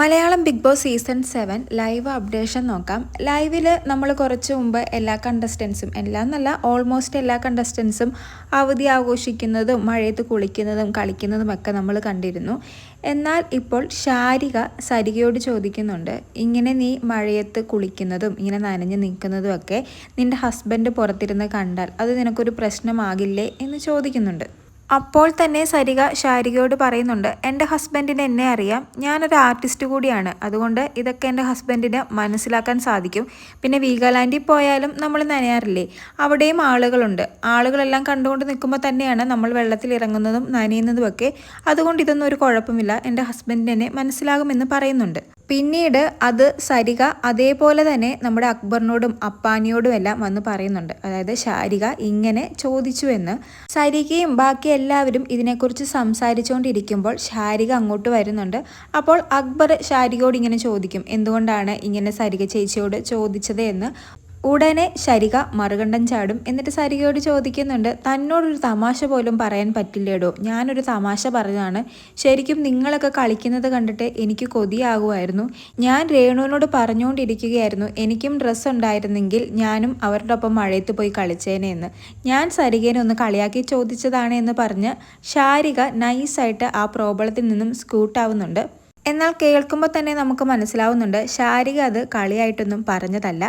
Malayalam Bigg Boss season seven live updation നോക്കാം. ലൈവിൽ നമ്മൾ കുറച്ച് മുമ്പ് എല്ലാ കണ്ടസ്റ്റൻസും എല്ലാം എന്നല്ല ഓൾമോസ്റ്റ് എല്ലാ കണ്ടസ്റ്റൻസും അവധി ആഘോഷിക്കുന്നതും മഴയത്ത് കുളിക്കുന്നതും കളിക്കുന്നതും ഒക്കെ നമ്മൾ കണ്ടിരുന്നു. എന്നാൽ ഇപ്പോൾ ശാരിക സരികയോട് ചോദിക്കുന്നുണ്ട് ഇങ്ങനെ നീ മഴയത്ത് കുളിക്കുന്നതും ഇങ്ങനെ നനഞ്ഞു നിൽക്കുന്നതും ഒക്കെ നിന്റെ ഹസ്ബൻഡ് പുറത്തിരുന്ന് കണ്ടാൽ അത് നിനക്കൊരു പ്രശ്നമാകില്ലേ? എന്ന് ചോദിക്കുന്നുണ്ട്. അപ്പോൾ തന്നെ സരിക ശാരികയോട് പറയുന്നുണ്ട് എന്റെ ഹസ്ബൻഡിന് എന്നെ അറിയാം. ഞാനൊരു ആർട്ടിസ്റ്റ് കൂടിയാണ്. അതുകൊണ്ട് ഇതൊക്കെ എന്റെ ഹസ്ബൻഡിന് മനസ്സിലാക്കാൻ സാധിക്കും. പിന്നെ വീഗാലാൻഡിൽ പോയാലും നമ്മൾ നനയാറില്ലേ? അവിടെയും ആളുകളുണ്ട്. ആളുകളെല്ലാം കണ്ടുകൊണ്ട് നിൽക്കുമ്പോൾ തന്നെയാണ് നമ്മൾ വെള്ളത്തിൽ ഇറങ്ങുന്നതും നനയുന്നതുമൊക്കെ. അതുകൊണ്ട് ഇതൊന്നും ഒരു കുഴപ്പമില്ല. എന്റെ ഹസ്ബൻഡിന് എന്നെ മനസ്സിലാകുമെന്ന് പറയുന്നുണ്ട്. പിന്നീട് അത് സരിക അതേപോലെ തന്നെ നമ്മുടെ അക്ബറിനോടും അപ്പാനിയോടും എല്ലാം വന്ന് പറയുന്നുണ്ട്. അതായത് ശാരിക ഇങ്ങനെ ചോദിച്ചു എന്ന് സരികയും ബാക്കി എല്ലാവരും ഇതിനെക്കുറിച്ച് സംസാരിച്ചുകൊണ്ടിരിക്കുമ്പോൾ ഷാരിക അങ്ങോട്ട് വരുന്നുണ്ട്. അപ്പോൾ അക്ബർ ഷാരികയോട് ഇങ്ങനെ ചോദിക്കും എന്തുകൊണ്ടാണ് ഇങ്ങനെ സരിക ചേച്ചിയോട് ചോദിച്ചത്? എന്ന് ഉടനെ ശരിക മറുകണ്ഠം ചാടും. എന്നിട്ട് സരികയോട് ചോദിക്കുന്നുണ്ട് തന്നോടൊരു തമാശ പോലും പറയാൻ പറ്റില്ലേടോ? ഞാനൊരു തമാശ പറഞ്ഞതാണ്. ശരിക്കും നിങ്ങളൊക്കെ കളിക്കുന്നത് കണ്ടിട്ട് എനിക്ക് കൊതിയാകുമായിരുന്നു. ഞാൻ രേണുവിനോട് പറഞ്ഞുകൊണ്ടിരിക്കുകയായിരുന്നു എനിക്കും ഡ്രസ്സ് ഉണ്ടായിരുന്നെങ്കിൽ ഞാനും അവരുടെ ഒപ്പം മഴയത്ത് പോയി കളിച്ചേനെ എന്ന്. ഞാൻ സരികേനെ ഒന്ന് കളിയാക്കി ചോദിച്ചതാണ് എന്ന് പറഞ്ഞ് ശാരിക നൈസായിട്ട് ആ പ്രോബ്ലത്തിൽ നിന്നും സ്കൂട്ടാവുന്നുണ്ട് എന്നാൽ കേൾക്കുമ്പോൾ തന്നെ നമുക്ക് മനസ്സിലാവുന്നുണ്ട് ശാരിക അത് കളിയായിട്ടൊന്നും പറഞ്ഞതല്ല.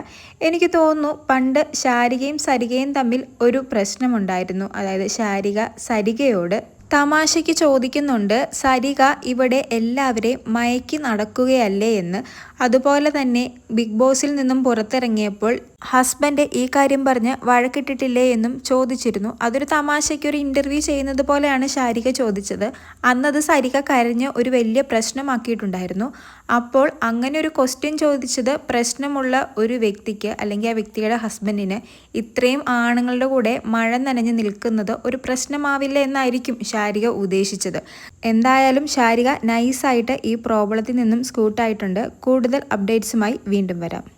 എനിക്ക് തോന്നുന്നു പണ്ട് ശാരികയും സരികയും തമ്മിൽ ഒരു പ്രശ്നമുണ്ടായിരുന്നു. അതായത് ശാരിക സരികയോട് തമാശയ്ക്ക് ചോദിക്കുന്നുണ്ട് സരിക ഇവിടെ എല്ലാവരെയും മയക്കി നടക്കുകയല്ലേ എന്ന്? അതുപോലെ തന്നെ ബിഗ് ബോസിൽ നിന്നും പുറത്തിറങ്ങിയപ്പോൾ ഹസ്ബൻഡ് ഈ കാര്യം പറഞ്ഞ് വഴക്കിട്ടിട്ടില്ലേ എന്നും ചോദിച്ചിരുന്നു. അതൊരു തമാശയ്ക്ക് ഒരു ഇന്റർവ്യൂ ചെയ്യുന്നത് പോലെയാണ് ശാരിക ചോദിച്ചത്. അന്നത് സരിക കരഞ്ഞ് ഒരു വലിയ പ്രശ്നമാക്കിയിട്ടുണ്ടായിരുന്നു. അപ്പോൾ അങ്ങനെ ഒരു ക്വസ്റ്റ്യൻ ചോദിച്ചത് പ്രശ്നമുള്ള ഒരു വ്യക്തിക്ക് അല്ലെങ്കിൽ ആ വ്യക്തിയുടെ ഹസ്ബൻഡിന് ഇത്രയും ആണുങ്ങളുടെ കൂടെ മഴ നനഞ്ഞ് നിൽക്കുന്നത് ഒരു പ്രശ്നമാവില്ല എന്നായിരിക്കും ശാരിക ഉദ്ദേശിച്ചത്. എന്തായാലും ശാരിക നൈസായിട്ട് ഈ പ്രോബ്ലത്തിൽ നിന്നും സ്കൂട്ടായിട്ടുണ്ട് കൂടുതൽ അപ്ഡേറ്റ്സുമായി വീണ്ടും വരാം.